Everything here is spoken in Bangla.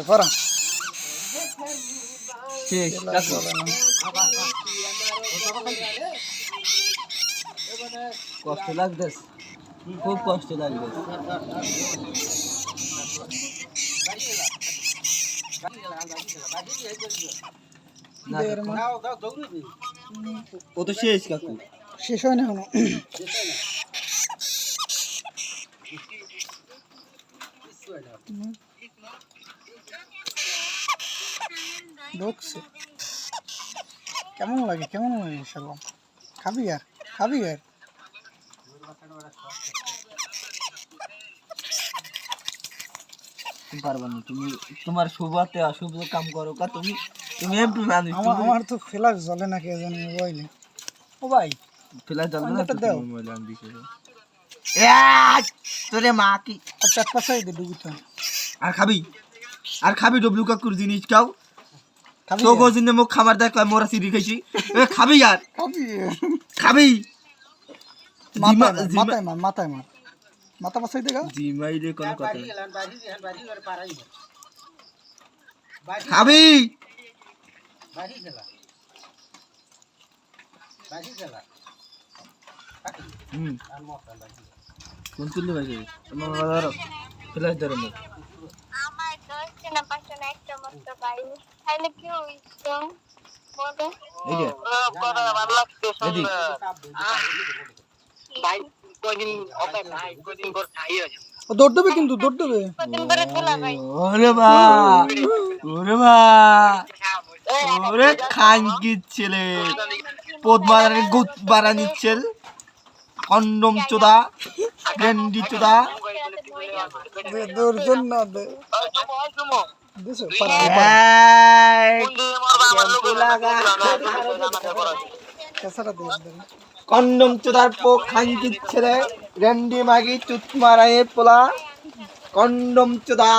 পড়া শেষ কাকু কষ্ট লাগতেছে। খুব কষ্ট লাগবে না ও তো শেষ কাকু? শেষ হয় না এখনও। ঢুকছে। কেমন লাগে? কেমন লাগে ইনশাল্লাহ? খাবি আর? খাবি আর? পারবা না তুমি তোমার শুভতে অশুভ কাম করো কা তুমি তুমি এমপি মানুষ আমার তো ফ্লাক্স জ্বলে না কে জানি মোবাইলে। ও ভাই না তো দাও। তোমার মোবাইলে আমি দিছি। তোরে মা কি আর চার পাঁচ সাইডে ডুবি তো। আর খাবি আর খাবি ডব্লিউ কাকুর জিনিস খাও। খাবি তো? গোজিনে মুখ খাবার দেখ মোরা সিরি খাইছি। এ, খাবি আর খাবি? মাথায় মাথায় মার মাথায় মার মাথা পাশাই দেখা জিমাইলে কোন কথা খাবি। হুম কোন তুললে ভাই আমার ধরো ফ্ল্যাশ ধরো না পাঁচটা না একটা মাত্র পাইনি তাহলে কি হইতো বলো এই যে এদিক ও দৌড় দেবে কিন্তু দৌড় দেবে ওরে বা ওরে বা ওরে ছেলে পদ মারানি গুত বাড়ানি ছেল কন্ডম চোদা গেন্ডি চোদা দৌড় না কন্ডম চোদার পো খানকি ছেলে রেন্ডি মাগি চুত মারায়ে পোলা। কন্ডম চোদা।